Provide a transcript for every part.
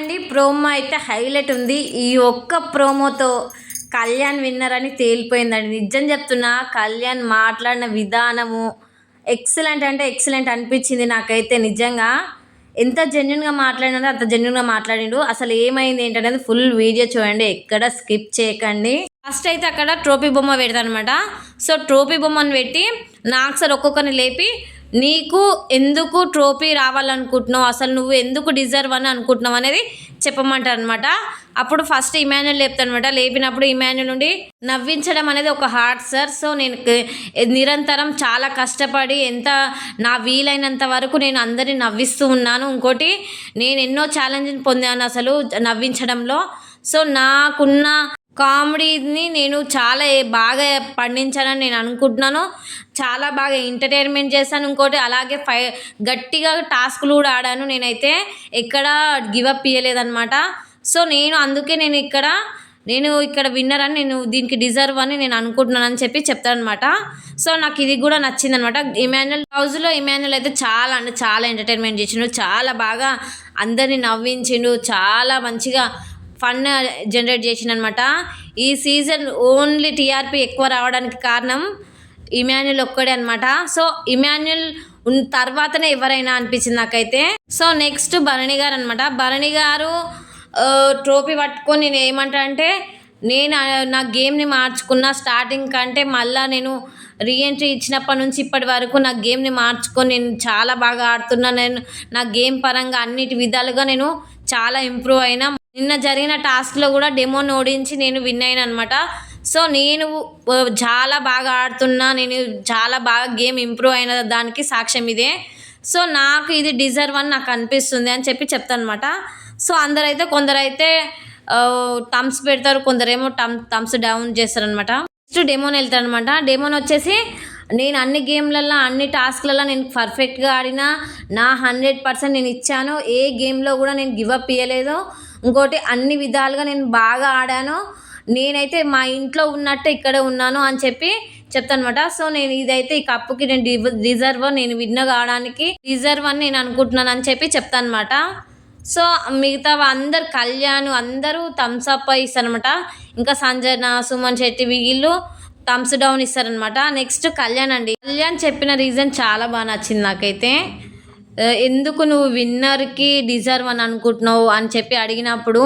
అండి ప్రోమో అయితే హైలైట్ ఉంది. ఈ ఒక్క ప్రోమోతో కళ్యాణ్ విన్నర్ అని తేలిపోయిందండి. నిజం చెప్తున్నా కళ్యాణ్ మాట్లాడిన విధానము ఎక్సలెంట్ అంటే ఎక్సలెంట్ అనిపించింది నాకైతే నిజంగా. ఎంత జెన్యున్గా మాట్లాడినారో అంత జెన్యున్గా మాట్లాడిండు. అసలు ఏమైంది ఏంటనేది ఫుల్ వీడియో చూడండి. ఎక్కడ స్కిప్ చేయకండి. ఫస్ట్ అయితే అక్కడ ట్రోఫీ బొమ్మ పెడతాను అనమాట సో ట్రోఫీ బొమ్మను పెట్టి నాకు సార్ ఒక్కొక్కరిని లేపి నీకు ఎందుకు ట్రోఫీ రావాలనుకుంటున్నావు? అసలు నువ్వు ఎందుకు డిజర్వ్ అని అనుకుంటున్నావు అనేది చెప్పమంటారు అనమాట అప్పుడు ఫస్ట్ ఇమాన్యుల్ లేపుతాను అనమాట లేపినప్పుడు ఇమాన్యుల్ నుండి నవ్వించడం అనేది ఒక హార్ట్ సార్. సో నేను నిరంతరం చాలా కష్టపడి ఎంత నా వీలైనంత వరకు నేను అందరిని నవ్విస్తూ ఉన్నాను. ఇంకోటి నేను ఎన్నో ఛాలెంజ్ పొందాను అసలు నవ్వించడంలో. సో నాకున్న కామెడీని నేను చాలా బాగా పండించానని నేను అనుకుంటున్నాను. చాలా బాగా ఎంటర్టైన్మెంట్ చేశాను. ఇంకోటి అలాగే ఫై గట్టిగా టాస్క్లు కూడా ఆడాను. నేనైతే ఎక్కడ గివప్ ఇవ్వలేదన్నమాట సో నేను అందుకే నేను ఇక్కడ నేను ఇక్కడ విన్నర్ అని నేను దీనికి డిజర్వ్ అని నేను అనుకుంటున్నాను అని చెప్పి చెప్తానమాట సో నాకు ఇది కూడా నచ్చింది అనమాట ఇమాన్యుల్ హౌస్లో ఇమాన్యుల్ అయితే చాలా అంటే చాలా ఎంటర్టైన్మెంట్ చేసిండు. చాలా బాగా అందరిని నవ్వించిండు. చాలా మంచిగా ఫన్ జనరేట్ చేసిండు అనమాట ఈ సీజన్ ఓన్లీ టీఆర్పీ ఎక్కువ రావడానికి కారణం ఇమాన్యుల్ ఒక్కడే అనమాట సో ఇమాన్యుల్ తర్వాతనే ఎవరైనా అనిపించింది నాకైతే. సో నెక్స్ట్ భరణి గారు అనమాట భరణి గారు ట్రోఫీ పట్టుకొని నేను ఏమంటా అంటే నేను నా గేమ్ని మార్చుకున్న స్టార్టింగ్ కంటే మళ్ళీ నేను రీఎంట్రీ ఇచ్చినప్పటి నుంచి ఇప్పటి వరకు నా గేమ్ని మార్చుకొని నేను చాలా బాగా ఆడుతున్నా. నేను నా గేమ్ పరంగా అన్నిటి విధాలుగా నేను చాలా ఇంప్రూవ్ అయినా నిన్న జరిగిన టాస్క్లో కూడా డెమోని ఓడించి నేను విన్ అయినా అనమాట సో నేను చాలా బాగా ఆడుతున్నా నేను చాలా బాగా గేమ్ ఇంప్రూవ్ అయిన దానికి సాక్ష్యం ఇదే. సో నాకు ఇది డిజర్వ్ అని నాకు అనిపిస్తుంది అని చెప్పి చెప్తాను అనమాట సో అందరైతే కొందరైతే టమ్స్ పెడతారు కొందరేమో టమ్ టమ్స్ డౌన్ చేస్తారనమాట. నెక్స్ట్ డెమోన్ వెళ్తారనమాట. డెమోన్ వచ్చేసి నేను అన్ని గేమ్లలో అన్ని టాస్క్లలో నేను పర్ఫెక్ట్గా ఆడినా నా హండ్రెడ్ పర్సెంట్ నేను ఇచ్చాను. ఏ గేమ్లో కూడా నేను గివ్ అప్ ఇవ్వలేదు ఇంకోటి అన్ని విధాలుగా నేను బాగా ఆడాను. నేనైతే మా ఇంట్లో ఉన్నట్టు ఇక్కడే ఉన్నాను అని చెప్పి చెప్తానమాట. సో నేను ఇదైతే ఈ కప్పుకి నేను రిజర్వ్ నేను విన్న కావడానికి రిజర్వ్ అని నేను అనుకుంటున్నాను అని చెప్పి చెప్తానమాట. సో మిగతా అందరు కళ్యాణ్ అందరూ థమ్స్ అప్ ఇస్తారనమాట. ఇంకా సంజన సుమన్ శెట్టి వీళ్ళు థమ్స్ డౌన్ ఇస్తారనమాట. నెక్స్ట్ కళ్యాణ్ అండి. కళ్యాణ్ చెప్పిన రీజన్ చాలా బాగా నచ్చింది నాకైతే. ఎందుకు నువ్వు విన్నర్కి డిజర్వ్ అని అనుకుంటున్నావు? అని చెప్పి అడిగినప్పుడు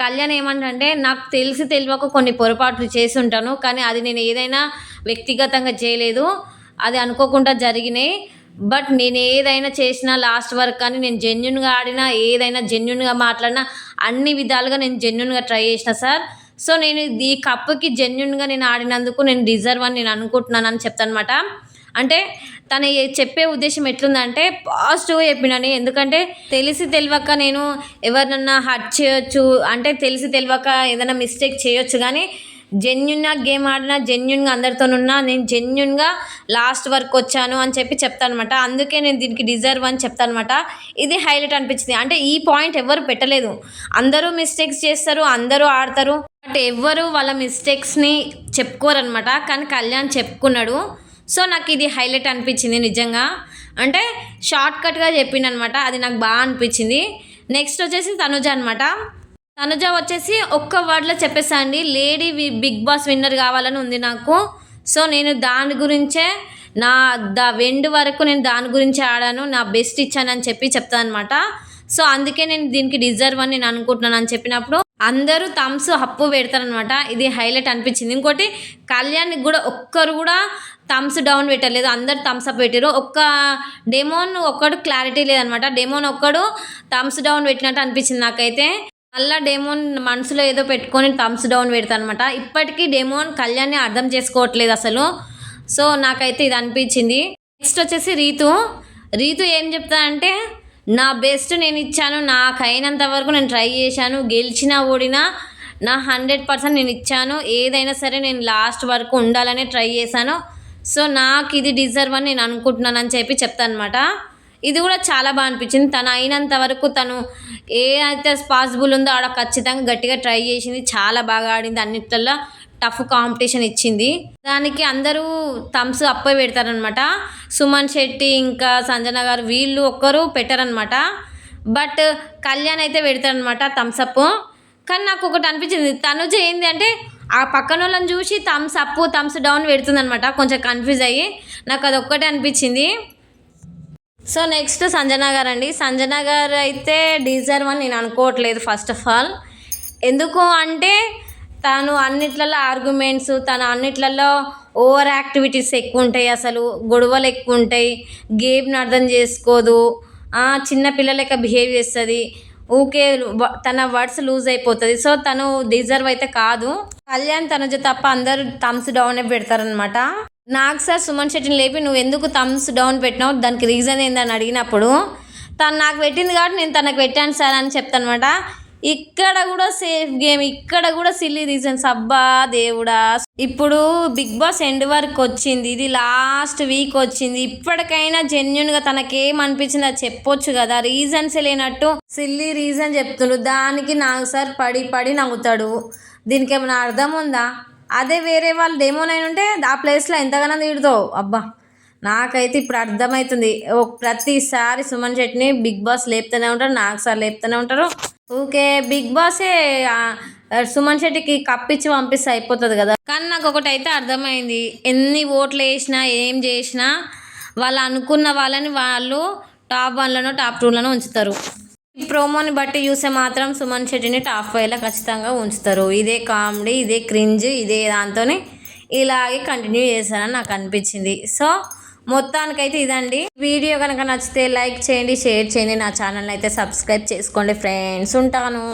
కళ్యాణ్ ఏమంటే నాకు తెలిసి తెలియక కొన్ని పొరపాట్లు చేసి ఉంటాను కానీ అది నేను ఏదైనా వ్యక్తిగతంగా చేయలేదు. అది అనుకోకుండా జరిగినాయి. బట్ నేను ఏదైనా చేసినా లాస్ట్ వరకు కానీ నేను జెన్యున్గా ఆడినా ఏదైనా జెన్యున్గా మాట్లాడినా అన్ని విధాలుగా నేను జెన్యున్గా ట్రై చేసిన సార్. సో నేను ఈ కప్పుకి జెన్యున్గా నేను ఆడినందుకు నేను డిజర్వ్ అని నేను అనుకుంటున్నాను అని చెప్తానమాట. అంటే తను చెప్పే ఉద్దేశం ఎట్లుందంటే పాజిటివ్గా చెప్పినని. ఎందుకంటే తెలిసి తెలియక నేను ఎవరినన్నా హర్ట్ చేయొచ్చు అంటే తెలిసి తెలియక ఏదైనా మిస్టేక్ చేయొచ్చు. కానీ జెన్యున్గా గేమ్ ఆడినా జెన్యున్గా అందరితో ఉన్నా నేను జెన్యున్గా లాస్ట్ వరకు వచ్చాను అని చెప్పి చెప్తానమాట అందుకే నేను దీనికి డిజర్వ్ అని చెప్తానమాట ఇది హైలైట్ అనిపించింది. అంటే ఈ పాయింట్ ఎవరు పెట్టలేదు. అందరూ మిస్టేక్స్ చేస్తారు అందరూ ఆడతారు. బట్ ఎవ్వరు వాళ్ళ మిస్టేక్స్ని చెప్పుకోరనమాట కానీ కళ్యాణ్ చెప్పుకున్నాడు. సో నాకు ఇది హైలైట్ అనిపించింది నిజంగా. అంటే షార్ట్ కట్గా అనమాట అది నాకు బాగా అనిపించింది. నెక్స్ట్ వచ్చేసి తనుజ అనమాట తనుజ వచ్చేసి ఒక్క వర్డ్లో చెప్పేసండి లేడీ వి- బిగ్ బాస్ విన్నర్ కావాలని ఉంది నాకు. సో నేను దాని గురించే నా ద వెండ్ వరకు నేను దాని గురించే ఆడాను నా బెస్ట్ ఇచ్చానని చెప్పి చెప్తాను అనమాట సో అందుకే నేను దీనికి డిజర్వ్ అని నేను అనుకుంటున్నాను అని చెప్పినప్పుడు అందరూ థమ్స్ హప్పు పెడతారనమాట ఇది హైలైట్ అనిపించింది. ఇంకోటి కళ్యాణ్కి కూడా ఒక్కరు కూడా థమ్స్ డౌన్ పెట్టలేదు. అందరు థమ్స్ అప్ పెట్టారు ఒక్క డెమోన్ ఒక్కడు క్లారిటీ లేదనమాట డెమోన్ ఒక్కడు థమ్స్ డౌన్ పెట్టినట్టు అనిపించింది నాకైతే. మళ్ళా డెమోన్ మనసులో ఏదో పెట్టుకొని థమ్స్ డౌన్ పెడతానమాట ఇప్పటికీ డెమోన్ కళ్యాణ్ని అర్థం చేసుకోవట్లేదు అసలు. సో నాకైతే ఇది అనిపించింది. నెక్స్ట్ వచ్చేసి రీతు. రీతు ఏం చెప్తా అంటే నా బెస్ట్ నేను ఇచ్చాను నాకు అయినంత వరకు నేను ట్రై చేశాను గెలిచినా ఓడినా నా హండ్రెడ్ పర్సెంట్ నేను ఇచ్చాను. ఏదైనా సరే నేను లాస్ట్ వరకు ఉండాలనే ట్రై చేశాను. సో నాకు ఇది డిజర్వ్ అని నేను అనుకుంటున్నాను అని చెప్పి చెప్తాను అనమాట ఇది కూడా చాలా బాగా అనిపించింది. తను అయినంత వరకు తను ఏ అయితే పాసిబుల్ ఉందో ఆడ ఖచ్చితంగా గట్టిగా ట్రై చేసింది చాలా బాగా ఆడింది అన్నిట్లలో. టఫ్ కాంపిటీషన్ ఇచ్చింది. దానికి అందరూ థమ్స్ అప్ప పెడతారనమాట సుమన్ శెట్టి ఇంకా సంజన గారు వీళ్ళు ఒక్కరు పెట్టారనమాట బట్ కళ్యాణ్ అయితే పెడతాడనమాట థమ్స్అప్ కానీ నాకు ఒకటి అనిపించింది తనుజ ఏంది అంటే ఆ పక్కన వాళ్ళని చూసి థమ్స్ అప్ థమ్స్ డౌన్ పెడుతుందనమాట కొంచెం కన్ఫ్యూజ్ అయ్యి నాకు అది ఒక్కటే అనిపించింది. సో నెక్స్ట్ సంజన గారు అండి. సంజన గారు అయితే డిజర్వ్ అని నేను అనుకోవట్లేదు ఫస్ట్ ఆఫ్ ఆల్ ఎందుకు అంటే తను అన్నిట్లలో ఆర్గ్యుమెంట్స్ తను అన్నిట్లలో ఓవర్ యాక్టివిటీస్ ఎక్కువ ఉంటాయి అసలు గొడవలు ఎక్కువ ఉంటాయి గేమ్ని అర్థం చేసుకోదు చిన్న పిల్లలక బిహేవ్ చేస్తుంది ఊకే తన వర్డ్స్ లూజ్ అయిపోతుంది. సో తను డిజర్వ్ అయితే కాదు. కళ్యాణ్ తనుజ తప్ప అందరూ థమ్స్ డౌన్ పెడతారనమాట నాకు సార్ సుమన్ శెట్టిని లేపి నువ్వు ఎందుకు థమ్స్ డౌన్ పెట్టినావు? దానికి రీజన్ ఏందని అడిగినప్పుడు తను నాకు పెట్టింది కాబట్టి నేను తనకు పెట్టాను సార్ అని చెప్తానమాట ఇక్కడ కూడా సేఫ్ గేమ్ ఇక్కడ కూడా సిల్లీ రీజన్స్ అబ్బా దేవుడా. ఇప్పుడు బిగ్ బాస్ ఎండ్ వరకు వచ్చింది ఇది లాస్ట్ వీక్ వచ్చింది. ఇప్పటికైనా జెన్యున్గా తనకేం అనిపించింది అది చెప్పొచ్చు కదా. రీజన్స్ లేనట్టు సిల్లీ రీజన్ చెప్తుండ్రు దానికి నాకు సార్ పడి పడి నవ్వుతాడు. దీనికి ఏమైనా అర్థం ఉందా? అదే వేరే వాళ్ళు డెమోనైనా ఉంటే ఆ ప్లేస్లో ఎంతగానో తిడుతావు. అబ్బా నాకైతే ఇప్పుడు అర్థమవుతుంది ఓ ప్రతిసారి సుమన్ శెట్టిని బిగ్ బాస్ లేపుతూనే ఉంటారు నాకు సార్ లేపుతూనే ఉంటారు. ఓకే బిగ్ బాసే సుమన్ శెట్టికి కప్పిచ్చి పంపిస్తే అయిపోతుంది కదా. కానీ నాకు ఒకటి అయితే అర్థమైంది. ఎన్ని ఓట్లు వేసినా ఏం చేసినా వాళ్ళు అనుకున్న వాళ్ళని వాళ్ళు టాప్ వన్లను టాప్ టూలను ఉంచుతారు. ఈ ప్రోమోని బట్టి చూసే మాత్రం సుమన్ శెట్టిని టాప్ ఫైవ్లో ఖచ్చితంగా ఉంచుతారు. ఇదే కామెడీ ఇదే క్రింజ్ ఇదే దాంతోనే ఇలాగే కంటిన్యూ చేస్తారని నాకు అనిపించింది. సో మొత్తానికైతే ఇదండి. వీడియో కనుక నచ్చితే లైక్ చేయండి షేర్ చేయండి. నా ఛానల్ అయితే సబ్స్క్రైబ్ చేసుకోండి ఫ్రెండ్స్. ఉంటాను.